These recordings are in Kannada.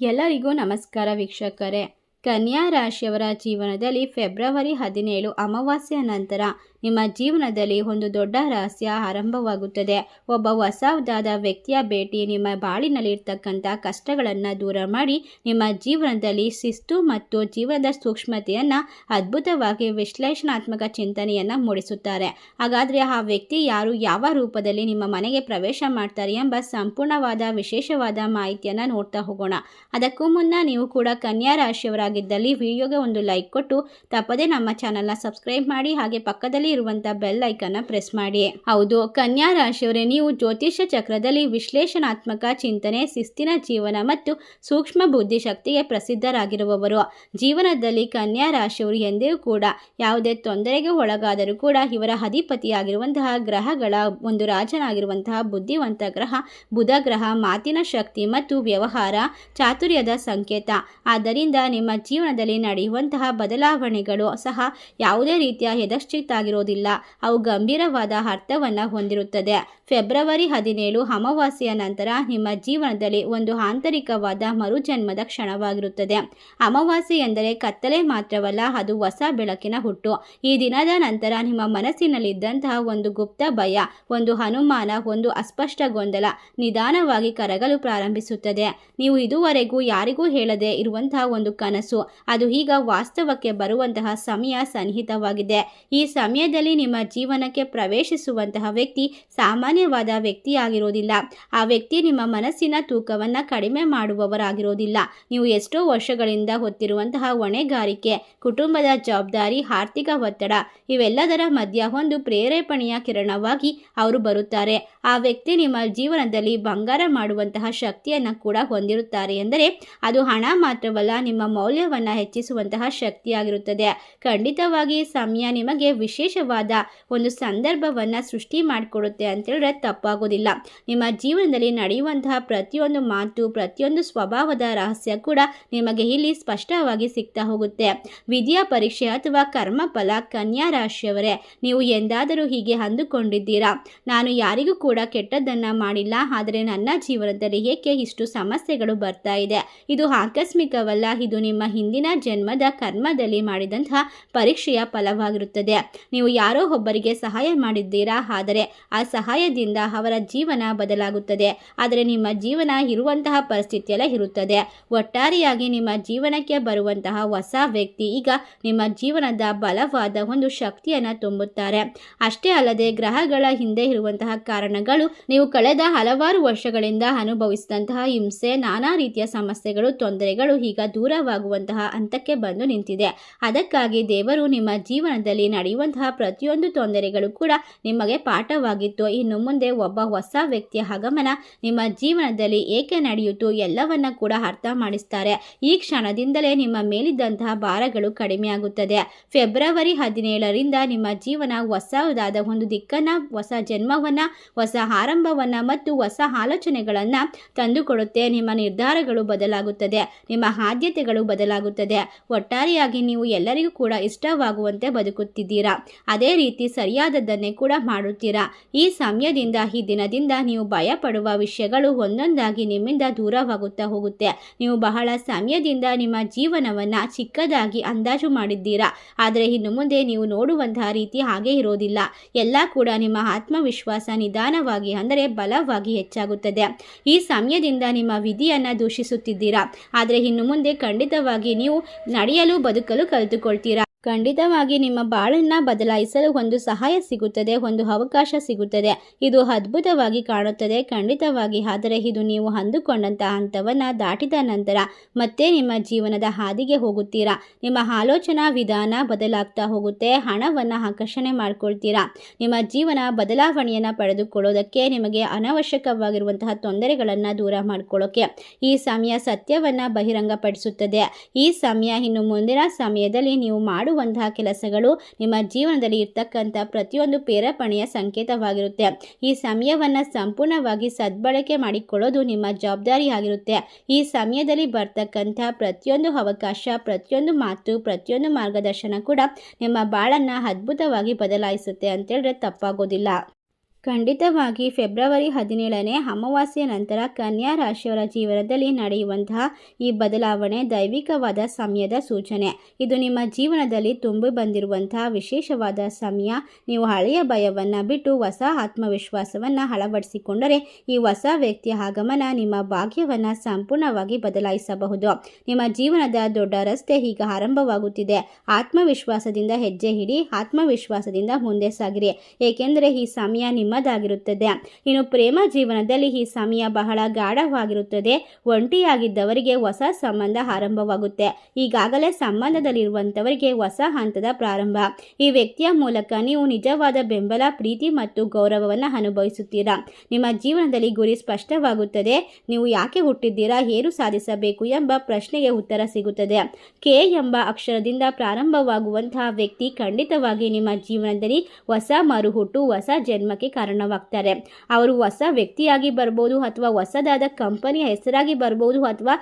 ಎಲ್ಲರಿಗೂ ನಮಸ್ಕಾರ ವೀಕ್ಷಕರೇ. ಕನ್ಯಾ ರಾಶಿಯವರ ಜೀವನದಲ್ಲಿ ಫೆಬ್ರವರಿ ಹದಿನೇಳು ಅಮಾವಾಸ್ಯೆಯ ನಂತರ ನಿಮ್ಮ ಜೀವನದಲ್ಲಿ ಒಂದು ದೊಡ್ಡ ರಹಸ್ಯ ಆರಂಭವಾಗುತ್ತದೆ. ಒಬ್ಬ ಹೊಸದಾದ ವ್ಯಕ್ತಿಯ ಭೇಟಿ ನಿಮ್ಮ ಬಾಳಿನಲ್ಲಿರ್ತಕ್ಕಂಥ ಕಷ್ಟಗಳನ್ನು ದೂರ ಮಾಡಿ ನಿಮ್ಮ ಜೀವನದಲ್ಲಿ ಶಿಸ್ತು ಮತ್ತು ಜೀವನದ ಸೂಕ್ಷ್ಮತೆಯನ್ನು ಅದ್ಭುತವಾಗಿ ವಿಶ್ಲೇಷಣಾತ್ಮಕ ಚಿಂತನೆಯನ್ನು ಮೂಡಿಸುತ್ತಾರೆ. ಹಾಗಾದರೆ ಆ ವ್ಯಕ್ತಿ ಯಾರು, ಯಾವ ರೂಪದಲ್ಲಿ ನಿಮ್ಮ ಮನೆಗೆ ಪ್ರವೇಶ ಮಾಡ್ತಾರೆ ಎಂಬ ಸಂಪೂರ್ಣವಾದ ವಿಶೇಷವಾದ ಮಾಹಿತಿಯನ್ನು ನೋಡ್ತಾ ಹೋಗೋಣ. ಅದಕ್ಕೂ ಮುನ್ನ ನೀವು ಕೂಡ ಕನ್ಯಾ ರಾಶಿಯವರಾಗಿದ್ದಲ್ಲಿ ವಿಡಿಯೋಗೆ ಒಂದು ಲೈಕ್ ಕೊಟ್ಟು ತಪ್ಪದೇ ನಮ್ಮ ಚಾನಲ್ನ ಸಬ್ಸ್ಕ್ರೈಬ್ ಮಾಡಿ ಹಾಗೆ ಪಕ್ಕದಲ್ಲಿ ಇರುವಂತ ಬೆಲ್ ಐಕನ್ನ ಪ್ರೆಸ್ ಮಾಡಿ. ಹೌದು, ಕನ್ಯಾ ರಾಶಿಯವರೇ, ನೀವು ಜ್ಯೋತಿಷ್ಯ ಚಕ್ರದಲ್ಲಿ ವಿಶ್ಲೇಷಣಾತ್ಮಕ ಚಿಂತನೆ, ಶಿಸ್ತಿನ ಜೀವನ ಮತ್ತು ಸೂಕ್ಷ್ಮ ಬುದ್ಧಿಶಕ್ತಿಗೆ ಪ್ರಸಿದ್ಧರಾಗಿರುವವರು. ಜೀವನದಲ್ಲಿ ಕನ್ಯಾ ರಾಶಿಯವರು ಎಂದೇ ಕೂಡ ಯಾವುದೇ ತೊಂದರೆಗೆ ಒಳಗಾದರೂ ಕೂಡ ಇವರ ಅಧಿಪತಿಯಾಗಿರುವಂತಹ ಗ್ರಹಗಳ ಒಂದು ರಾಜನಾಗಿರುವಂತಹ ಬುದ್ಧಿವಂತ ಗ್ರಹ, ಬುಧ ಗ್ರಹ, ಮಾತಿನ ಶಕ್ತಿ ಮತ್ತು ವ್ಯವಹಾರ ಚಾತುರ್ಯದ ಸಂಕೇತ. ಆದ್ದರಿಂದ ನಿಮ್ಮ ಜೀವನದಲ್ಲಿ ನಡೆಯುವಂತಹ ಬದಲಾವಣೆಗಳು ಸಹ ಯಾವುದೇ ರೀತಿಯ ಯಥಶ್ಚಿತ್ತಾಗಿರೋದಿಲ್ಲ ಅವು ಗಂಭೀರವಾದ ಅರ್ಥವನ್ನು ಹೊಂದಿರುತ್ತದೆ. ಫೆಬ್ರವರಿ ಹದಿನೇಳು ಅಮಾವಾಸ್ಯೆಯ ನಂತರ ನಿಮ್ಮ ಜೀವನದಲ್ಲಿ ಒಂದು ಆಂತರಿಕವಾದ ಮರುಜನ್ಮದ ಕ್ಷಣವಾಗಿರುತ್ತದೆ. ಅಮಾವಾಸ್ಯೆ ಎಂದರೆ ಕತ್ತಲೆ ಮಾತ್ರವಲ್ಲ, ಅದು ಹೊಸ ಬೆಳಕಿನ ಹುಟ್ಟು. ಈ ದಿನದ ನಂತರ ನಿಮ್ಮ ಮನಸ್ಸಿನಲ್ಲಿದ್ದಂತಹ ಒಂದು ಗುಪ್ತ ಭಯ, ಒಂದು ಅನುಮಾನ, ಒಂದು ಅಸ್ಪಷ್ಟ ಗೊಂದಲ ನಿಧಾನವಾಗಿ ಕರಗಲು ಪ್ರಾರಂಭಿಸುತ್ತದೆ. ನೀವು ಇದುವರೆಗೂ ಯಾರಿಗೂ ಹೇಳದೆ ಇರುವಂತಹ ಒಂದು ಕನಸು, ಅದು ಈಗ ವಾಸ್ತವಕ್ಕೆ ಬರುವಂತಹ ಸಮಯ ಸನ್ನಿಹಿತವಾಗಿದೆ. ಈ ಸಮಯದಲ್ಲಿ ನಿಮ್ಮ ಜೀವನಕ್ಕೆ ಪ್ರವೇಶಿಸುವಂತಹ ವ್ಯಕ್ತಿ ಸಾಮಾನ್ಯವಾದ ವ್ಯಕ್ತಿಯಾಗಿರೋದಿಲ್ಲ ಆ ವ್ಯಕ್ತಿ ನಿಮ್ಮ ಮನಸ್ಸಿನ ತೂಕವನ್ನು ಕಡಿಮೆ ಮಾಡುವವರಾಗಿರೋದಿಲ್ಲ ನೀವು ಎಷ್ಟೋ ವರ್ಷಗಳಿಂದ ಹೊತ್ತಿರುವಂತಹ ಹೊಣೆಗಾರಿಕೆ, ಕುಟುಂಬದ ಜವಾಬ್ದಾರಿ, ಆರ್ಥಿಕ ಒತ್ತಡ ಇವೆಲ್ಲದರ ಮಧ್ಯ ಒಂದು ಪ್ರೇರೇಪಣೆಯ ಕಿರಣವಾಗಿ ಅವರು ಬರುತ್ತಾರೆ. ಆ ವ್ಯಕ್ತಿ ನಿಮ್ಮ ಜೀವನದಲ್ಲಿ ಬಂಗಾರ ಮಾಡುವಂತಹ ಶಕ್ತಿಯನ್ನು ಕೂಡ ಹೊಂದಿರುತ್ತಾರೆ ಎಂದರೆ ಅದು ಹಣ ಮಾತ್ರವಲ್ಲ, ನಿಮ್ಮ ಮೌಲ್ಯವನ್ನು ಹೆಚ್ಚಿಸುವಂತಹ ಶಕ್ತಿಯಾಗಿರುತ್ತದೆ. ಖಂಡಿತವಾಗಿ ಸಮಯ ನಿಮಗೆ ವಿಶೇಷವಾದ ಒಂದು ಸಂದರ್ಭವನ್ನು ಸೃಷ್ಟಿ ಮಾಡಿಕೊಡುತ್ತೆ ಅಂತೇಳಿದ್ರೆ ತಪ್ಪಾಗೋದಿಲ್ಲ. ನಿಮ್ಮ ಜೀವನದಲ್ಲಿ ನಡೆಯುವಂತಹ ಪ್ರತಿಯೊಂದು ಮಾತು, ಪ್ರತಿಯೊಂದು ಸ್ವಭಾವದ ರಹಸ್ಯ ಕೂಡ ನಿಮಗೆ ಇಲ್ಲಿ ಸ್ಪಷ್ಟವಾಗಿ ಸಿಗ್ತಾ ಹೋಗುತ್ತೆ. ವಿದ್ಯಾ ಪರೀಕ್ಷೆ ಅಥವಾ ಕರ್ಮಫಲ ಕನ್ಯಾ ರಾಶಿಯವರೇ, ನೀವು ಎಂದಾದರೂ ಹೀಗೆ ಅಂದುಕೊಂಡಿದ್ದೀರಾ? ನಾನು ಯಾರಿಗೂ ಕೂಡ ಕೆಟ್ಟದ್ದನ್ನು ಮಾಡಿಲ್ಲ, ಆದರೆ ನನ್ನ ಜೀವನದಲ್ಲಿ ಏಕೆ ಇಷ್ಟು ಸಮಸ್ಯೆಗಳು ಬರ್ತಾ ಇದೆ? ಇದು ಆಕಸ್ಮಿಕವಲ್ಲ, ಇದು ನಿಮ್ಮ ಹಿಂದಿನ ಜನ್ಮದ ಕರ್ಮದಲ್ಲಿ ಮಾಡಿದಂತಹ ಪರೀಕ್ಷೆಯ ಫಲವಾಗಿರುತ್ತದೆ. ನೀವು ಯಾರೋ ಒಬ್ಬರಿಗೆ ಸಹಾಯ ಮಾಡಿದ್ದೀರಾ? ಆದರೆ ಆ ಸಹಾಯದಿಂದ ಅವರ ಜೀವನ ಬದಲಾಗುತ್ತದೆ. ಆದರೆ ನಿಮ್ಮ ಜೀವನ ಇರುವಂತಹ ಪರಿಸ್ಥಿತಿಯಲ್ಲೇ ಇರುತ್ತದೆ. ಒಟ್ಟಾರೆಯಾಗಿ ನಿಮ್ಮ ಜೀವನಕ್ಕೆ ಬರುವಂತಹ ಹೊಸ ವ್ಯಕ್ತಿ ಈಗ ನಿಮ್ಮ ಜೀವನದ ಬಲವಾದ ಒಂದು ಶಕ್ತಿಯನ್ನು ತುಂಬುತ್ತಾರೆ. ಅಷ್ಟೇ ಅಲ್ಲದೆ ಗ್ರಹಗಳ ಹಿಂದೆ ಇರುವಂತಹ ಕಾರಣಗಳು ನೀವು ಕಳೆದ ಹಲವಾರು ವರ್ಷಗಳಿಂದ ಅನುಭವಿಸಿದಂತಹ ಹಿಂಸೆ, ನಾನಾ ರೀತಿಯ ಸಮಸ್ಯೆಗಳು, ತೊಂದರೆಗಳು ಈಗ ದೂರವಾಗುವಂತಹ ಹಂತಕ್ಕೆ ಬಂದು ನಿಂತಿದೆ. ಅದಕ್ಕಾಗಿ ದೇವರು ನಿಮ್ಮ ಜೀವನದಲ್ಲಿ ನಡೆಯುವಂತಹ ಪ್ರತಿಯೊಂದು ತೊಂದರೆಗಳು ಕೂಡ ನಿಮಗೆ ಪಾಠವಾಗಿತ್ತು. ಇನ್ನು ಮುಂದೆ ಒಬ್ಬ ಹೊಸ ವ್ಯಕ್ತಿಯ ಆಗಮನ ನಿಮ್ಮ ಜೀವನದಲ್ಲಿ ಏಕೆ ನಡೆಯಿತು ಎಲ್ಲವನ್ನ ಕೂಡ ಅರ್ಥ ಮಾಡಿಸ್ತಾರೆ. ಈ ಕ್ಷಣದಿಂದಲೇ ನಿಮ್ಮ ಮೇಲಿದ್ದಂತಹ ಭಾರಗಳು ಕಡಿಮೆಯಾಗುತ್ತದೆ ಫೆಬ್ರವರಿ ಹದಿನೇಳರಿಂದ ನಿಮ್ಮ ಜೀವನ ಹೊಸದಾದ ಒಂದು ದಿಕ್ಕನ್ನ, ಹೊಸ ಜನ್ಮವನ್ನ, ಹೊಸ ಆರಂಭವನ್ನ ಮತ್ತು ಹೊಸ ಆಲೋಚನೆಗಳನ್ನ ತಂದುಕೊಡುತ್ತೆ. ನಿಮ್ಮ ನಿರ್ಧಾರಗಳು ಬದಲಾಗುತ್ತದೆ. ನಿಮ್ಮ ಆದ್ಯತೆಗಳು ಬದಲಾಗುತ್ತದೆ. ಒಟ್ಟಾರೆಯಾಗಿ ನೀವು ಎಲ್ಲರಿಗೂ ಕೂಡ ಇಷ್ಟವಾಗುವಂತೆ ಬದುಕುತ್ತಿದ್ದೀರಾ. ಅದೇ ರೀತಿ ಸರಿಯಾದದ್ದನ್ನೇ ಕೂಡ ಮಾಡುತ್ತೀರಾ? ಈ ಸಮಯದಿಂದ, ಈ ದಿನದಿಂದ ನೀವು ಭಯ ಪಡುವ ವಿಷಯಗಳು ಒಂದೊಂದಾಗಿ ನಿಮ್ಮಿಂದ ದೂರವಾಗುತ್ತಾ ಹೋಗುತ್ತೆ. ನೀವು ಬಹಳ ಸಮಯದಿಂದ ನಿಮ್ಮ ಜೀವನವನ್ನು ಚಿಕ್ಕದಾಗಿ ಅಂದಾಜು ಮಾಡಿದ್ದೀರಾ? ಆದರೆ ಇನ್ನು ಮುಂದೆ ನೀವು ನೋಡುವಂತಹ ರೀತಿ ಹಾಗೆ ಇರೋದಿಲ್ಲ. ಎಲ್ಲ ಕೂಡ ನಿಮ್ಮ ಆತ್ಮವಿಶ್ವಾಸ ನಿಧಾನವಾಗಿ ಅಂದರೆ ಬಲವಾಗಿ ಹೆಚ್ಚಾಗುತ್ತದೆ. ಈ ಸಮಯದಿಂದ ನಿಮ್ಮ ವಿಧಿಯನ್ನು ದೂಷಿಸುತ್ತಿದ್ದೀರಾ? ಆದರೆ ಇನ್ನು ಮುಂದೆ ಖಂಡಿತವಾಗಿ ನೀವು ನಡೆಯಲು ಬದುಕಲು ಕಲಿತುಕೊಳ್ತೀರಾ? ಖಂಡಿತವಾಗಿ ನಿಮ್ಮ ಬಾಳನ್ನು ಬದಲಾಯಿಸಲು ಒಂದು ಸಹಾಯ ಸಿಗುತ್ತದೆ, ಒಂದು ಅವಕಾಶ ಸಿಗುತ್ತದೆ. ಇದು ಅದ್ಭುತವಾಗಿ ಕಾಣುತ್ತದೆ. ಖಂಡಿತವಾಗಿ, ಆದರೆ ಇದು ನೀವು ಅಂದುಕೊಂಡಂತಹ ಹಂತವನ್ನು ದಾಟಿದ ನಂತರ ಮತ್ತೆ ನಿಮ್ಮ ಜೀವನದ ಹಾದಿಗೆ ಹೋಗುತ್ತೀರಾ? ನಿಮ್ಮ ಆಲೋಚನಾ ವಿಧಾನ ಬದಲಾಗ್ತಾ ಹೋಗುತ್ತೆ. ಹಣವನ್ನು ಆಕರ್ಷಣೆ ಮಾಡಿಕೊಳ್ತೀರಾ? ನಿಮ್ಮ ಜೀವನ ಬದಲಾವಣೆಯನ್ನು ಪಡೆದುಕೊಳ್ಳೋದಕ್ಕೆ ನಿಮಗೆ ಅನವಶ್ಯಕವಾಗಿರುವಂತಹ ತೊಂದರೆಗಳನ್ನು ದೂರ ಮಾಡ್ಕೊಳ್ಳೋಕೆ ಈ ಸಮಯ ಸತ್ಯವನ್ನು ಬಹಿರಂಗಪಡಿಸುತ್ತದೆ. ಈ ಸಮಯ ಇನ್ನು ಮುಂದಿನ ಸಮಯದಲ್ಲಿ ನೀವು ಮಾಡುವ ಮಾಡುವಂತಹ ಕೆಲಸಗಳು ನಿಮ್ಮ ಜೀವನದಲ್ಲಿ ಇರ್ತಕ್ಕಂಥ ಪ್ರತಿಯೊಂದು ಪ್ರೇರೇಪಣೆಯ ಸಂಕೇತವಾಗಿರುತ್ತೆ. ಈ ಸಮಯವನ್ನು ಸಂಪೂರ್ಣವಾಗಿ ಸದ್ಬಳಕೆ ಮಾಡಿಕೊಳ್ಳೋದು ನಿಮ್ಮ ಜವಾಬ್ದಾರಿ ಆಗಿರುತ್ತೆ ಈ ಸಮಯದಲ್ಲಿ ಬರ್ತಕ್ಕಂಥ ಪ್ರತಿಯೊಂದು ಅವಕಾಶ, ಪ್ರತಿಯೊಂದು ಮಾತು, ಪ್ರತಿಯೊಂದು ಮಾರ್ಗದರ್ಶನ ಕೂಡ ನಿಮ್ಮ ಬಾಳನ್ನು ಅದ್ಭುತವಾಗಿ ಬದಲಾಯಿಸುತ್ತೆ ಅಂತೇಳಿದ್ರೆ ತಪ್ಪಾಗೋದಿಲ್ಲ. ಖಂಡಿತವಾಗಿ ಫೆಬ್ರವರಿ ಹದಿನೇಳನೇ ಅಮಾವಾಸ್ಯೆ ನಂತರ ಕನ್ಯಾ ರಾಶಿಯವರ ಜೀವನದಲ್ಲಿ ನಡೆಯುವಂತಹ ಈ ಬದಲಾವಣೆ ದೈವಿಕವಾದ ಸಮಯದ ಸೂಚನೆ. ಇದು ನಿಮ್ಮ ಜೀವನದಲ್ಲಿ ತುಂಬಿ ಬಂದಿರುವಂತಹ ವಿಶೇಷವಾದ ಸಮಯ. ನೀವು ಹಳೆಯ ಭಯವನ್ನು ಬಿಟ್ಟು ಹೊಸ ಆತ್ಮವಿಶ್ವಾಸವನ್ನು ಅಳವಡಿಸಿಕೊಂಡರೆ ಈ ಹೊಸ ವ್ಯಕ್ತಿಯ ಆಗಮನ ನಿಮ್ಮ ಭಾಗ್ಯವನ್ನು ಸಂಪೂರ್ಣವಾಗಿ ಬದಲಾಯಿಸಬಹುದು. ನಿಮ್ಮ ಜೀವನದ ದೊಡ್ಡ ರಸ್ತೆ ಈಗ ಆರಂಭವಾಗುತ್ತಿದೆ. ಆತ್ಮವಿಶ್ವಾಸದಿಂದ ಹೆಜ್ಜೆ ಹಿಡಿ ಆತ್ಮವಿಶ್ವಾಸದಿಂದ ಮುಂದೆ ಸಾಗಿರಿ. ಏಕೆಂದರೆ ಈ ಸಮಯ ನಿಮ್ಮದಾಗಿರುತ್ತದೆ. ಇನ್ನು ಪ್ರೇಮ ಜೀವನದಲ್ಲಿ ಈ ಸಮಯ ಬಹಳ ಗಾಢವಾಗಿರುತ್ತದೆ. ಒಂಟಿಯಾಗಿದ್ದವರಿಗೆ ಹೊಸ ಸಂಬಂಧ ಆರಂಭವಾಗುತ್ತೆ. ಈಗಾಗಲೇ ಸಂಬಂಧದಲ್ಲಿರುವಂತವರಿಗೆ ಹೊಸ ಹಂತದ ಪ್ರಾರಂಭ. ಈ ವ್ಯಕ್ತಿಯ ಮೂಲಕ ನೀವು ನಿಜವಾದ ಬೆಂಬಲ, ಪ್ರೀತಿ ಮತ್ತು ಗೌರವವನ್ನು ಅನುಭವಿಸುತ್ತೀರಾ? ನಿಮ್ಮ ಜೀವನದಲ್ಲಿ ಗುರಿ ಸ್ಪಷ್ಟವಾಗುತ್ತದೆ. ನೀವು ಯಾಕೆ ಹುಟ್ಟಿದ್ದೀರಾ? ಏನು ಸಾಧಿಸಬೇಕು ಎಂಬ ಪ್ರಶ್ನೆಗೆ ಉತ್ತರ ಸಿಗುತ್ತದೆ. ಕೆ ಎಂಬ ಅಕ್ಷರದಿಂದ ಪ್ರಾರಂಭವಾಗುವಂತಹ ವ್ಯಕ್ತಿ ಖಂಡಿತವಾಗಿ ನಿಮ್ಮ ಜೀವನದಲ್ಲಿ ಹೊಸ ಮರುಹುಟ್ಟು, ಹೊಸ ಜನ್ಮಕ್ಕೆ ಕಾರಣವಾಗ್ತಾರೆ. ಅವರು ಹೊಸ ವ್ಯಕ್ತಿಯಾಗಿ ಬರ್ಬೋದು ಅಥವಾ ಹೊಸದಾದ ಕಂಪನಿಯ ಹೆಸರಾಗಿ ಬರ್ಬೋದು ಅಥವಾ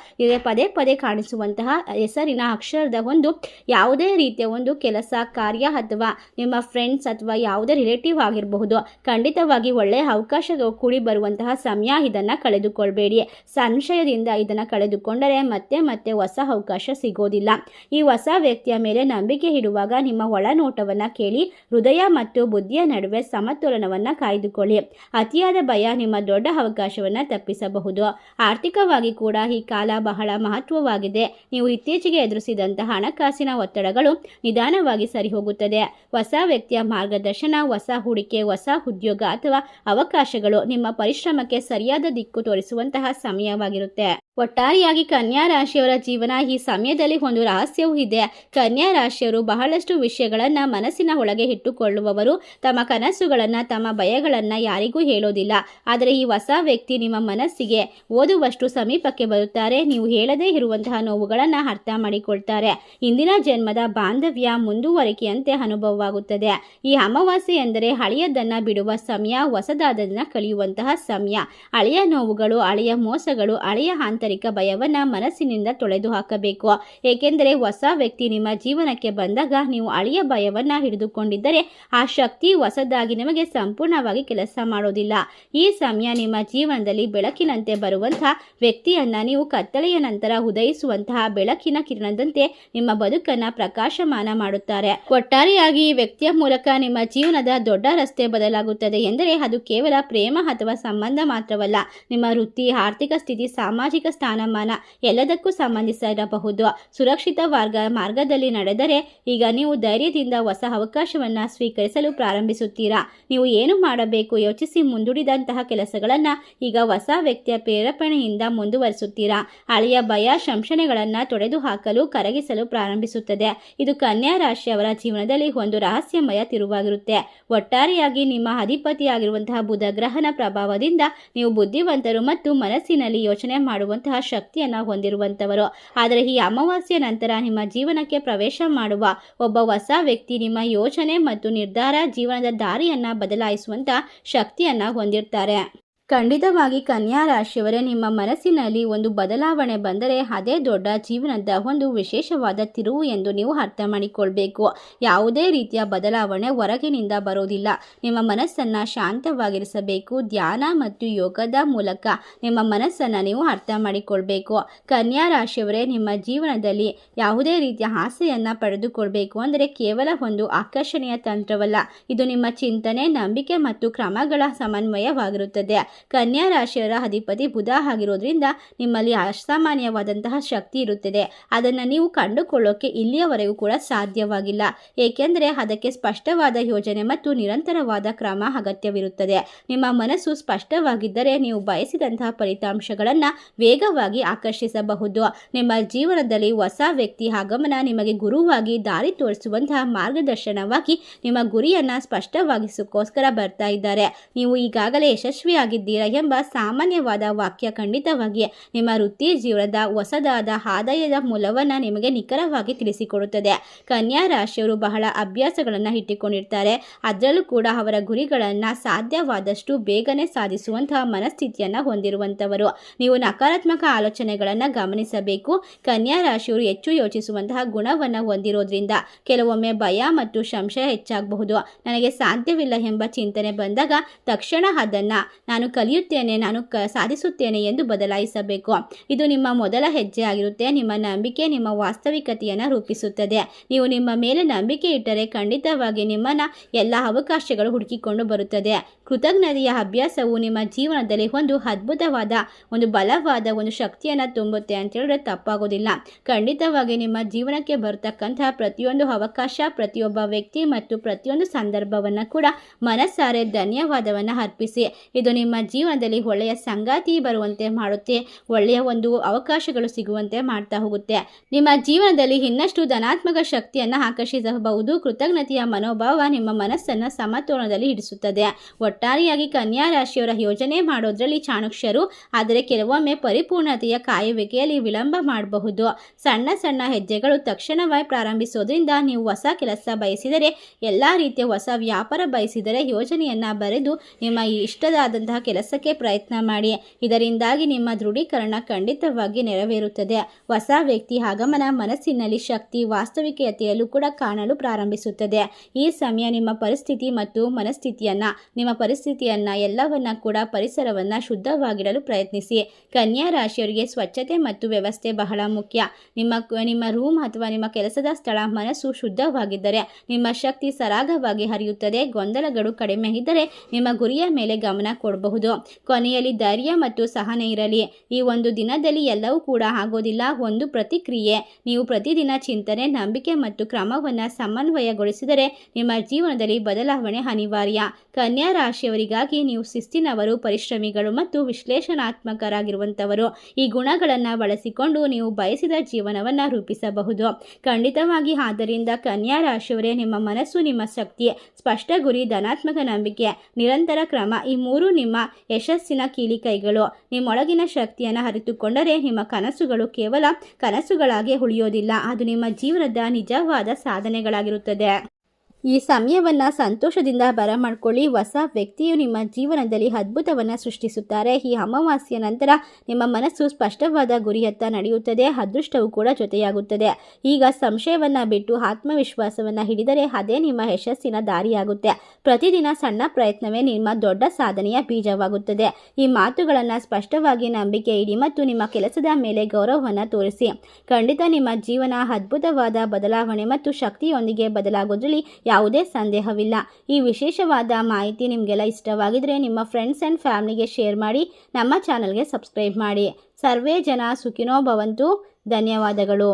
ಪದೇ ಪದೇ ಕಾಣಿಸುವಂತಹ ಹೆಸರಿನ ಅಕ್ಷರದ ಒಂದು ಯಾವುದೇ ರೀತಿಯ ಒಂದು ಕೆಲಸ, ಕಾರ್ಯ ಅಥವಾ ನಿಮ್ಮ ಫ್ರೆಂಡ್ಸ್ ಅಥವಾ ಯಾವುದೇ ರಿಲೇಟಿವ್ ಆಗಿರಬಹುದು. ಖಂಡಿತವಾಗಿ ಒಳ್ಳೆಯ ಅವಕಾಶ ಕೂಡಿ ಬರುವಂತಹ ಸಮಯ ಇದನ್ನು ಕಳೆದುಕೊಳ್ಬೇಡಿ. ಸಂಶಯದಿಂದ ಇದನ್ನು ಕಳೆದುಕೊಂಡರೆ ಮತ್ತೆ ಮತ್ತೆ ಹೊಸ ಅವಕಾಶ ಸಿಗೋದಿಲ್ಲ. ಈ ಹೊಸ ವ್ಯಕ್ತಿಯ ಮೇಲೆ ನಂಬಿಕೆ ಇಡುವಾಗ ನಿಮ್ಮ ಒಳನೋಟವನ್ನು ಕೇಳಿ, ಹೃದಯ ಮತ್ತು ಬುದ್ಧಿಯ ನಡುವೆ ಸಮತೋಲನವನ್ನು ಕಾಯ್ದುಕೊಳ್ಳಿ. ಅತಿಯಾದ ಭಯ ನಿಮ್ಮ ದೊಡ್ಡ ಅವಕಾಶವನ್ನು ತಪ್ಪಿಸಬಹುದು. ಆರ್ಥಿಕವಾಗಿ ಕೂಡ ಈ ಕಾಲ ಬಹಳ ಮಹತ್ವವಾಗಿದೆ. ನೀವು ಇತ್ತೀಚೆಗೆ ಎದುರಿಸಿದಂತಹ ಹಣಕಾಸಿನ ಒತ್ತಡಗಳು ನಿಧಾನವಾಗಿ ಸರಿ ಹೋಗುತ್ತದೆ ಹೊಸ ವ್ಯಕ್ತಿಯ ಮಾರ್ಗದರ್ಶನ, ಹೊಸ ಹೂಡಿಕೆ, ಹೊಸ ಉದ್ಯೋಗ ಅಥವಾ ಅವಕಾಶಗಳು ನಿಮ್ಮ ಪರಿಶ್ರಮಕ್ಕೆ ಸರಿಯಾದ ದಿಕ್ಕು ತೋರಿಸುವಂತಹ ಸಮಯವಾಗಿರುತ್ತೆ. ಒಟ್ಟಾರೆಯಾಗಿ ಕನ್ಯಾ ರಾಶಿಯವರ ಜೀವನ ಈ ಸಮಯದಲ್ಲಿ ಒಂದು ರಹಸ್ಯವೂ ಇದೆ. ಕನ್ಯಾ ರಾಶಿಯವರು ಬಹಳಷ್ಟು ವಿಷಯಗಳನ್ನು ಮನಸ್ಸಿನ ಒಳಗೆ ಇಟ್ಟುಕೊಳ್ಳುವವರು. ತಮ್ಮ ಕನಸುಗಳನ್ನು ತಮ್ಮ ಭಯಗಳನ್ನು ಯಾರಿಗೂ ಹೇಳೋದಿಲ್ಲ. ಆದರೆ ಈ ಹೊಸ ವ್ಯಕ್ತಿ ನಿಮ್ಮ ಮನಸ್ಸಿಗೆ ಓದುವಷ್ಟು ಸಮೀಪಕ್ಕೆ ಬರುತ್ತಾರೆ. ನೀವು ಹೇಳದೇ ಇರುವಂತಹ ನೋವುಗಳನ್ನು ಅರ್ಥ ಮಾಡಿಕೊಳ್ತಾರೆ. ಇಂದಿನ ಜನ್ಮದ ಬಾಂಧವ್ಯ ಮುಂದುವರಿಕೆಯಂತೆ ಅನುಭವವಾಗುತ್ತದೆ. ಈ ಅಮಾವಾಸ್ಯೆ ಎಂದರೆ ಹಳೆಯದನ್ನು ಬಿಡುವ ಸಮಯ, ಹೊಸದಾದದನ್ನು ಕಲಿಯುವಂತಹ ಸಮಯ. ಹಳೆಯ ನೋವುಗಳು, ಹಳೆಯ ಮೋಸಗಳು, ಹಳೆಯ ಆಂತರಿಕ ಭಯವನ್ನು ಮನಸ್ಸಿನಿಂದ ತೊಳೆದು ಹಾಕಬೇಕು. ಏಕೆಂದರೆ ಹೊಸ ವ್ಯಕ್ತಿ ನಿಮ್ಮ ಜೀವನಕ್ಕೆ ಬಂದಾಗ ನೀವು ಹಳೆಯ ಭಯವನ್ನು ಹಿಡಿದುಕೊಂಡಿದ್ದರೆ ಆ ಶಕ್ತಿ ಹೊಸದಾಗಿ ನಿಮಗೆ ಸಂಪೂರ್ಣವಾಗಿ ಕೆಲಸ ಮಾಡೋದಿಲ್ಲ. ಈ ಸಮಯ ನಿಮ್ಮ ಜೀವನದಲ್ಲಿ ಬೆಳಕಿನಂತೆ ಬರುವಂತಹ ವ್ಯಕ್ತಿಯನ್ನ ನೀವು ಕತ್ತಲೆಯ ನಂತರ ಉದಯಿಸುವಂತಹ ಬೆಳಕಿನ ಕಿರಣದಂತೆ ನಿಮ್ಮ ಬದುಕನ್ನ ಪ್ರಕಾಶಮಾನ ಮಾಡುತ್ತಾರೆ. ಒಟ್ಟಾರೆಯಾಗಿ ಈ ವ್ಯಕ್ತಿಯ ಮೂಲಕ ನಿಮ್ಮ ಜೀವನದ ದೊಡ್ಡ ರಸ್ತೆ ಬದಲಾಗುತ್ತದೆ ಎಂದರೆ ಅದು ಕೇವಲ ಪ್ರೇಮ ಅಥವಾ ಸಂಬಂಧ ಮಾತ್ರವಲ್ಲ. ನಿಮ್ಮ ವೃತ್ತಿ, ಆರ್ಥಿಕ ಸ್ಥಿತಿ, ಸಾಮಾಜಿಕ ಸ್ಥಾನಮಾನ ಎಲ್ಲದಕ್ಕೂ ಸಂಬಂಧಿಸಿರಬಹುದು. ಸುರಕ್ಷಿತ ಮಾರ್ಗ ಮಾರ್ಗದಲ್ಲಿ ನಡೆದರೆ ಈಗ ನೀವು ಧೈರ್ಯದಿಂದ ಹೊಸ ಅವಕಾಶವನ್ನು ಸ್ವೀಕರಿಸಲು ಪ್ರಾರಂಭಿಸುತ್ತೀರಾ? ನೀವು ಏನು ಮಾಡಬೇಕು ಯೋಚಿಸಿ ಮುಂದೂಡಿದಂತಹ ಕೆಲಸಗಳನ್ನು ಈಗ ಹೊಸ ವ್ಯಕ್ತಿಯ ಪ್ರೇರೇಪಣೆಯಿಂದ ಮುಂದುವರಿಸುತ್ತೀರಾ? ಹಳೆಯ ಭಯ, ಶಂಶನೆಗಳನ್ನು ತೊಡೆದು ಹಾಕಲು ಕರಗಿಸಲು ಪ್ರಾರಂಭಿಸುತ್ತದೆ. ಇದು ಕನ್ಯಾ ರಾಶಿಯವರ ಜೀವನದಲ್ಲಿ ಒಂದು ರಹಸ್ಯಮಯ ತಿರುವಾಗಿರುತ್ತೆ. ಒಟ್ಟಾರೆಯಾಗಿ ನಿಮ್ಮ ಅಧಿಪತಿಯಾಗಿರುವಂತಹ ಬುಧ ಗ್ರಹನ ಪ್ರಭಾವದಿಂದ ನೀವು ಬುದ್ಧಿವಂತರು ಮತ್ತು ಮನಸ್ಸಿನಲ್ಲಿ ಯೋಚನೆ ಮಾಡುವಂತಹ ಶಕ್ತಿಯನ್ನು ಹೊಂದಿರುವಂತವರು ಆದರೆ ಈ ಅಮಾವಾಸ್ಯ ನಂತರ ನಿಮ್ಮ ಜೀವನಕ್ಕೆ ಪ್ರವೇಶ ಮಾಡುವ ಒಬ್ಬ ಹೊಸ ವ್ಯಕ್ತಿ ನಿಮ್ಮ ಯೋಚನೆ ಮತ್ತು ನಿರ್ಧಾರ ಜೀವನದ ದಾರಿಯನ್ನು ಬದಲಾಯಿಸುವಂಥ ಶಕ್ತಿಯನ್ನು ಹೊಂದಿರ್ತಾರೆ. ಖಂಡಿತವಾಗಿ ಕನ್ಯಾ ರಾಶಿಯವರೇ, ನಿಮ್ಮ ಮನಸ್ಸಿನಲ್ಲಿ ಒಂದು ಬದಲಾವಣೆ ಬಂದರೆ ಅದೇ ದೊಡ್ಡ ಜೀವನದ ಒಂದು ವಿಶೇಷವಾದ ತಿರುವು ಎಂದು ನೀವು ಅರ್ಥ ಮಾಡಿಕೊಳ್ಬೇಕು. ಯಾವುದೇ ರೀತಿಯ ಬದಲಾವಣೆ ಹೊರಗಿನಿಂದ ಬರೋದಿಲ್ಲ. ನಿಮ್ಮ ಮನಸ್ಸನ್ನು ಶಾಂತವಾಗಿರಿಸಬೇಕು. ಧ್ಯಾನ ಮತ್ತು ಯೋಗದ ಮೂಲಕ ನಿಮ್ಮ ಮನಸ್ಸನ್ನು ನೀವು ಅರ್ಥ ಮಾಡಿಕೊಳ್ಬೇಕು. ಕನ್ಯಾ ರಾಶಿಯವರೇ, ನಿಮ್ಮ ಜೀವನದಲ್ಲಿ ಯಾವುದೇ ರೀತಿಯ ಆಸೆಯನ್ನು ಪಡೆದುಕೊಳ್ಬೇಕು ಅಂದರೆ ಕೇವಲ ಒಂದು ಆಕರ್ಷಣೀಯ ತಂತ್ರವಲ್ಲ. ಇದು ನಿಮ್ಮ ಚಿಂತನೆ, ನಂಬಿಕೆ ಮತ್ತು ಕ್ರಮಗಳ ಸಮನ್ವಯವಾಗಿರುತ್ತದೆ. ಕನ್ಯಾ ರಾಶಿಯವರ ಅಧಿಪತಿ ಬುಧ ಆಗಿರೋದ್ರಿಂದ ನಿಮ್ಮಲ್ಲಿ ಅಸಾಮಾನ್ಯವಾದಂತಹ ಶಕ್ತಿ ಇರುತ್ತದೆ. ಅದನ್ನು ನೀವು ಕಂಡುಕೊಳ್ಳೋಕೆ ಇಲ್ಲಿಯವರೆಗೂ ಕೂಡ ಸಾಧ್ಯವಾಗಿಲ್ಲ. ಏಕೆಂದರೆ ಅದಕ್ಕೆ ಸ್ಪಷ್ಟವಾದ ಯೋಜನೆ ಮತ್ತು ನಿರಂತರವಾದ ಕ್ರಮ ಅಗತ್ಯವಿರುತ್ತದೆ. ನಿಮ್ಮ ಮನಸ್ಸು ಸ್ಪಷ್ಟವಾಗಿದ್ದರೆ ನೀವು ಬಯಸಿದಂತಹ ಫಲಿತಾಂಶಗಳನ್ನು ವೇಗವಾಗಿ ಆಕರ್ಷಿಸಬಹುದು. ನಿಮ್ಮ ಜೀವನದಲ್ಲಿ ಹೊಸ ವ್ಯಕ್ತಿ ಆಗಮನ ನಿಮಗೆ ಗುರುವಾಗಿ ದಾರಿ ತೋರಿಸುವಂತಹ ಮಾರ್ಗದರ್ಶನವಾಗಿ ನಿಮ್ಮ ಗುರಿಯನ್ನು ಸ್ಪಷ್ಟವಾಗಿಸೋಕ್ಕೋಸ್ಕರ ಬರ್ತಾ ಇದ್ದಾರೆ. ನೀವು ಈಗಾಗಲೇ ಯಶಸ್ವಿಯಾಗಿದ್ದೀರಿ. ಇದ್ದೀರಾ ಎಂಬ ಸಾಮಾನ್ಯವಾದ ವಾಕ್ಯ ಖಂಡಿತವಾಗಿ ನಿಮ್ಮ ವೃತ್ತಿ ಜೀವನದ ಹೊಸದಾದ ಆದಾಯದ ಮೂಲವನ್ನು ನಿಮಗೆ ನಿಖರವಾಗಿ ತಿಳಿಸಿಕೊಡುತ್ತದೆ. ಕನ್ಯಾ ರಾಶಿಯವರು ಬಹಳ ಅಭ್ಯಾಸಗಳನ್ನು ಇಟ್ಟುಕೊಂಡಿರ್ತಾರೆ. ಅದರಲ್ಲೂ ಕೂಡ ಅವರ ಗುರಿಗಳನ್ನು ಸಾಧ್ಯವಾದಷ್ಟು ಬೇಗನೆ ಸಾಧಿಸುವಂತಹ ಮನಸ್ಥಿತಿಯನ್ನು ಹೊಂದಿರುವಂಥವರು. ನೀವು ನಕಾರಾತ್ಮಕ ಆಲೋಚನೆಗಳನ್ನು ಗಮನಿಸಬೇಕು. ಕನ್ಯಾ ರಾಶಿಯವರು ಹೆಚ್ಚು ಯೋಚಿಸುವಂತಹ ಗುಣವನ್ನು ಹೊಂದಿರೋದ್ರಿಂದ ಕೆಲವೊಮ್ಮೆ ಭಯ ಮತ್ತು ಸಂಶಯ ಹೆಚ್ಚಾಗಬಹುದು. ನನಗೆ ಸಾಧ್ಯವಿಲ್ಲ ಎಂಬ ಚಿಂತನೆ ಬಂದಾಗ ತಕ್ಷಣ ಅದನ್ನು ನಾನು ಕಲಿಯುತ್ತೇನೆ, ನಾನು ಕ, ಸಾಧಿಸುತ್ತೇನೆ ಎಂದು ಬದಲಾಯಿಸಬೇಕು. ಇದು ನಿಮ್ಮ ಮೊದಲ ಹೆಜ್ಜೆ ಆಗಿರುತ್ತೆ. ನಿಮ್ಮ ನಂಬಿಕೆ ನಿಮ್ಮ ವಾಸ್ತವಿಕತೆಯನ್ನು ರೂಪಿಸುತ್ತದೆ. ನೀವು ನಿಮ್ಮ ಮೇಲೆ ನಂಬಿಕೆ ಇಟ್ಟರೆ ಖಂಡಿತವಾಗಿ ನಿಮ್ಮನ್ನು ಎಲ್ಲ ಅವಕಾಶಗಳು ಹುಡುಕಿಕೊಂಡು ಬರುತ್ತದೆ. ಕೃತಜ್ಞತೆಯ ಅಭ್ಯಾಸವು ನಿಮ್ಮ ಜೀವನದಲ್ಲಿ ಒಂದು ಅದ್ಭುತವಾದ, ಒಂದು ಬಲವಾದ ಒಂದು ಶಕ್ತಿಯನ್ನು ತುಂಬುತ್ತೆ ಅಂತ ಹೇಳಿದ್ರೆ ತಪ್ಪಾಗೋದಿಲ್ಲ. ಖಂಡಿತವಾಗಿ ನಿಮ್ಮ ಜೀವನಕ್ಕೆ ಬರತಕ್ಕಂತಹ ಪ್ರತಿಯೊಂದು ಅವಕಾಶ, ಪ್ರತಿಯೊಬ್ಬ ವ್ಯಕ್ತಿ ಮತ್ತು ಪ್ರತಿಯೊಂದು ಸಂದರ್ಭವನ್ನು ಕೂಡ ಮನಸ್ಸಾರೆ ಧನ್ಯವಾದವನ್ನು ಅರ್ಪಿಸಿ. ಇದು ನಿಮ್ಮ ಜೀವನದಲ್ಲಿ ಒಳ್ಳೆಯ ಸಂಗಾತಿ ಬರುವಂತೆ ಮಾಡುತ್ತೆ, ಒಳ್ಳೆಯ ಒಂದು ಅವಕಾಶಗಳು ಸಿಗುವಂತೆ ಮಾಡ್ತಾ ಹೋಗುತ್ತೆ. ನಿಮ್ಮ ಜೀವನದಲ್ಲಿ ಇನ್ನಷ್ಟು ಧನಾತ್ಮಕ ಶಕ್ತಿಯನ್ನು ಆಕರ್ಷಿಸಬಹುದು. ಕೃತಜ್ಞತೆಯ ಮನೋಭಾವ ನಿಮ್ಮ ಮನಸ್ಸನ್ನು ಸಮತೋಲನದಲ್ಲಿ ಇಡಿಸುತ್ತದೆ ಒಟ್ಟಾರೆಯಾಗಿ ಕನ್ಯಾ ರಾಶಿಯವರ ಯೋಜನೆ ಮಾಡೋದ್ರಲ್ಲಿ ಚಾಣುಕ್ಷರು ಆದರೆ ಕೆಲವೊಮ್ಮೆ ಪರಿಪೂರ್ಣತೆಯ ಕಾಯುವಿಕೆಯಲ್ಲಿ ವಿಳಂಬ ಮಾಡಬಹುದು. ಸಣ್ಣ ಸಣ್ಣ ಹೆಜ್ಜೆಗಳು ತಕ್ಷಣವೇ ಪ್ರಾರಂಭಿಸೋದ್ರಿಂದ ನೀವು ಹೊಸ ಕೆಲಸ ಬಯಸಿದರೆ, ಎಲ್ಲ ರೀತಿಯ ಹೊಸ ವ್ಯಾಪಾರ ಬಯಸಿದರೆ ಯೋಜನೆಯನ್ನು ಬರೆದು ನಿಮ್ಮ ಇಷ್ಟದಾದಂತಹ ಕೆಲಸಕ್ಕೆ ಪ್ರಯತ್ನ ಮಾಡಿ. ಇದರಿಂದಾಗಿ ನಿಮ್ಮ ದೃಢೀಕರಣ ಖಂಡಿತವಾಗಿ ನೆರವೇರುತ್ತದೆ. ಹೊಸ ವ್ಯಕ್ತಿ ಆಗಮನ ಮನಸ್ಸಿನಲ್ಲಿ ಶಕ್ತಿ, ವಾಸ್ತವಿಕತೆಯಲ್ಲೂ ಕೂಡ ಕಾಣಲು ಪ್ರಾರಂಭಿಸುತ್ತದೆ. ಈ ಸಮಯ ನಿಮ್ಮ ಪರಿಸ್ಥಿತಿ ಮತ್ತು ಮನಸ್ಥಿತಿಯನ್ನು, ನಿಮ್ಮ ಪರಿಸ್ಥಿತಿಯನ್ನು ಎಲ್ಲವನ್ನ ಕೂಡ ಪರಿಸರವನ್ನು ಶುದ್ಧವಾಗಿಡಲು ಪ್ರಯತ್ನಿಸಿ. ಕನ್ಯಾ ರಾಶಿಯವರಿಗೆ ಸ್ವಚ್ಛತೆ ಮತ್ತು ವ್ಯವಸ್ಥೆ ಬಹಳ ಮುಖ್ಯ. ನಿಮ್ಮ ನಿಮ್ಮ ರೂಮ್ ಅಥವಾ ನಿಮ್ಮ ಕೆಲಸದ ಸ್ಥಳ ಮನಸ್ಸು ಶುದ್ಧವಾಗಿದ್ದರೆ, ನಿಮ್ಮ ಶಕ್ತಿ ಸರಾಗವಾಗಿ ಹರಿಯುತ್ತದೆ. ಗೊಂದಲಗಳು ಕಡಿಮೆ ಇದ್ದರೆ, ನಿಮ್ಮ ಗುರಿಯ ಮೇಲೆ ಗಮನ ಕೊಡಬಹುದು. ಕೊನೆಯಲ್ಲಿ ಧೈರ್ಯ ಮತ್ತು ಸಹನೆ ಇರಲಿ. ಈ ಒಂದು ದಿನದಲ್ಲಿ ಎಲ್ಲವೂ ಕೂಡ ಆಗೋದಿಲ್ಲ. ಒಂದು ಪ್ರತಿಕ್ರಿಯೆ. ನೀವು ಪ್ರತಿದಿನ ಚಿಂತನೆ, ನಂಬಿಕೆ ಮತ್ತು ಕ್ರಮವನ್ನು ಸಮನ್ವಯಗೊಳಿಸಿದರೆ ನಿಮ್ಮ ಜೀವನದಲ್ಲಿ ಬದಲಾವಣೆ ಅನಿವಾರ್ಯ. ಕನ್ಯಾ ರಾಶಿಯವರಿಗಾಗಿ ನೀವು ಶಿಸ್ತಿನವರು, ಪರಿಶ್ರಮಿಗಳು ಮತ್ತು ವಿಶ್ಲೇಷಣಾತ್ಮಕರಾಗಿರುವಂಥವರು. ಈ ಗುಣಗಳನ್ನು ಬಳಸಿಕೊಂಡು ನೀವು ಬಯಸಿದ ಜೀವನವನ್ನು ರೂಪಿಸಬಹುದು. ಖಂಡಿತವಾಗಿ, ಆದ್ದರಿಂದ ಕನ್ಯಾ ರಾಶಿಯವರೇ, ನಿಮ್ಮ ಮನಸ್ಸು ನಿಮ್ಮ ಶಕ್ತಿ, ಸ್ಪಷ್ಟ ಗುರಿ, ಧನಾತ್ಮಕ ನಂಬಿಕೆ, ನಿರಂತರ ಕ್ರಮ, ಈ ಮೂರು ನಿಮ್ಮ ಯಶಸ್ಸಿನ ಕೀಲಿಕೈಗಳು. ನಿಮ್ಮೊಳಗಿನ ಶಕ್ತಿಯನ್ನು ಅರಿತುಕೊಂಡರೆ ನಿಮ್ಮ ಕನಸುಗಳು ಕೇವಲ ಕನಸುಗಳಾಗಿ ಉಳಿಯೋದಿಲ್ಲ. ಅದು ನಿಮ್ಮ ಜೀವನದ ನಿಜವಾದ ಸಾಧನೆಗಳಾಗಿರುತ್ತದೆ. ಈ ಸಮಯವನ್ನು ಸಂತೋಷದಿಂದ ಬರಮಾಡ್ಕೊಳ್ಳಿ. ಹೊಸ ವ್ಯಕ್ತಿಯು ನಿಮ್ಮ ಜೀವನದಲ್ಲಿ ಅದ್ಭುತವನ್ನು ಸೃಷ್ಟಿಸುತ್ತಾರೆ. ಈ ಅಮಾವಾಸ್ಯ ನಂತರ ನಿಮ್ಮ ಮನಸ್ಸು ಸ್ಪಷ್ಟವಾದ ಗುರಿಯತ್ತ ನಡೆಯುತ್ತದೆ. ಅದೃಷ್ಟವು ಕೂಡ ಜೊತೆಯಾಗುತ್ತದೆ. ಈಗ ಸಂಶಯವನ್ನು ಬಿಟ್ಟು ಆತ್ಮವಿಶ್ವಾಸವನ್ನು ಹಿಡಿದರೆ ಅದೇ ನಿಮ್ಮ ಯಶಸ್ಸಿನ ದಾರಿಯಾಗುತ್ತೆ. ಪ್ರತಿದಿನ ಸಣ್ಣ ಪ್ರಯತ್ನವೇ ನಿಮ್ಮ ದೊಡ್ಡ ಸಾಧನೆಯ ಬೀಜವಾಗುತ್ತದೆ. ಈ ಮಾತುಗಳನ್ನು ಸ್ಪಷ್ಟವಾಗಿ ನಂಬಿಕೆ ಇಡಿ ಮತ್ತು ನಿಮ್ಮ ಕೆಲಸದ ಮೇಲೆ ಗೌರವವನ್ನು ತೋರಿಸಿ. ಖಂಡಿತ ನಿಮ್ಮ ಜೀವನ ಅದ್ಭುತವಾದ ಬದಲಾವಣೆ ಮತ್ತು ಶಕ್ತಿಯೊಂದಿಗೆ ಬದಲಾಗೋದ್ರಲ್ಲಿ ಯಾವುದೇ ಸಂದೇಹವಿಲ್ಲ. ಈ ವಿಶೇಷವಾದ ಮಾಹಿತಿ ನಿಮಗೆಲ್ಲ ಇಷ್ಟವಾಗಿದ್ದರೆ ನಿಮ್ಮ ಫ್ರೆಂಡ್ಸ್ ಆ್ಯಂಡ್ ಫ್ಯಾಮ್ಲಿಗೆ ಶೇರ್ ಮಾಡಿ, ನಮ್ಮ ಚಾನಲ್ಗೆ ಸಬ್ಸ್ಕ್ರೈಬ್ ಮಾಡಿ. ಸರ್ವೇ ಜನ ಸುಖಿನೋ ಭವಂತು. ಧನ್ಯವಾದಗಳು.